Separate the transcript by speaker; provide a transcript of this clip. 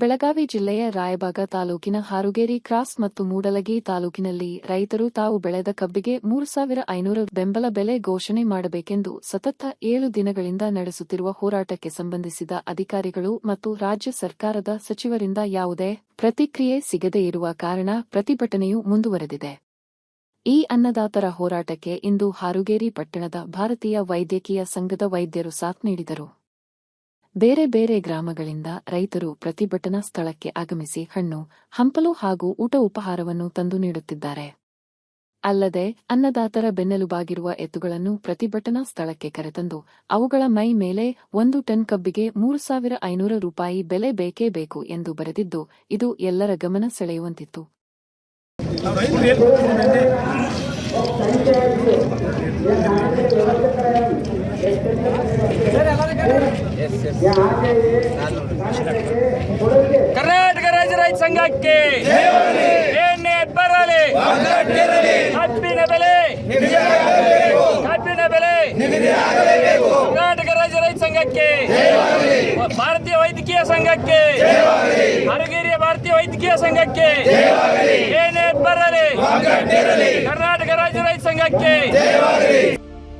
Speaker 1: ಬೆಳಗಾವಿ ಜಿಲ್ಲೆಯ ರಾಯಬಾಗ ತಾಲೂಕಿನ ಹಾರುಗೇರಿ ಕ್ರಾಸ್ ಮತ್ತು ಮೂಡಲಗಿ ತಾಲೂಕಿನಲ್ಲಿ ರೈತರು ತಾವು ಬೆಳೆದ ಕಬ್ಬಿಗೆ ಮೂರು ಸಾವಿರ ಐನೂರು ಬೆಂಬಲ ಬೆಲೆ ಘೋಷಣೆ ಮಾಡಬೇಕೆಂದು ಸತತ ಏಳು ದಿನಗಳಿಂದ ನಡೆಸುತ್ತಿರುವ ಹೋರಾಟಕ್ಕೆ ಸಂಬಂಧಿಸಿದ ಅಧಿಕಾರಿಗಳು ಮತ್ತು ರಾಜ್ಯ ಸರ್ಕಾರದ ಸಚಿವರಿಂದ ಯಾವುದೇ ಪ್ರತಿಕ್ರಿಯೆ ಸಿಗದೇ ಇರುವ ಕಾರಣ ಪ್ರತಿಭಟನೆಯು ಮುಂದುವರೆದಿದೆ. ಈ ಅನ್ನದಾತರ ಹೋರಾಟಕ್ಕೆ ಇಂದು ಹಾರುಗೇರಿ ಪಟ್ಟಣದ ಭಾರತೀಯ ವೈದ್ಯಕೀಯ ಸಂಘದ ವೈದ್ಯರು ಸಾಥ್ ನೀಡಿದರು. ಬೇರೆ ಬೇರೆ ಗ್ರಾಮಗಳಿಂದ ರೈತರು ಪ್ರತಿಭಟನಾ ಸ್ಥಳಕ್ಕೆ ಆಗಮಿಸಿ ಹಣ್ಣು, ಹಂಪಲು ಹಾಗೂ ಊಟ ಉಪಹಾರವನ್ನು ತಂದು ನೀಡುತ್ತಿದ್ದಾರೆ. ಅಲ್ಲದೆ ಅನ್ನದಾತರ ಬೆನ್ನೆಲುಬಾಗಿರುವ ಎತ್ತುಗಳನ್ನು ಪ್ರತಿಭಟನಾ ಸ್ಥಳಕ್ಕೆ ಕರೆತಂದು ಅವುಗಳ ಮೈ ಮೇಲೆ ಒಂದು ಟನ್ ಕಬ್ಬಿಗೆ ಮೂರು ಸಾವಿರ ಐನೂರು ರೂಪಾಯಿ ಬೆಲೆ ಬೇಕೇ ಬೇಕು ಎಂದು ಬರೆದಿದ್ದು ಇದು ಎಲ್ಲರ ಗಮನ ಸೆಳೆಯುವಂತಿತ್ತು.
Speaker 2: ಕರ್ನಾಟಕ ರಾಜ್ಯ ರೈತ ಸಂಘಕ್ಕೆ ಏನೇ ಬರಲಿ ಕಬ್ಬಿನ ಬೆಲೆ ಕಬ್ಬಿನ ಬೆಲೆ ಕರ್ನಾಟಕ ರಾಜ್ಯ ರೈತ ಸಂಘಕ್ಕೆ ಭಾರತೀಯ ವೈದ್ಯಕೀಯ ಸಂಘಕ್ಕೆ ಹರಗೇರಿಯ ಭಾರತೀಯ ವೈದ್ಯಕೀಯ ಸಂಘಕ್ಕೆ ಏನೇ ಬರಲಿ ಕರ್ನಾಟಕ ರಾಜ್ಯ ರೈತ ಸಂಘಕ್ಕೆ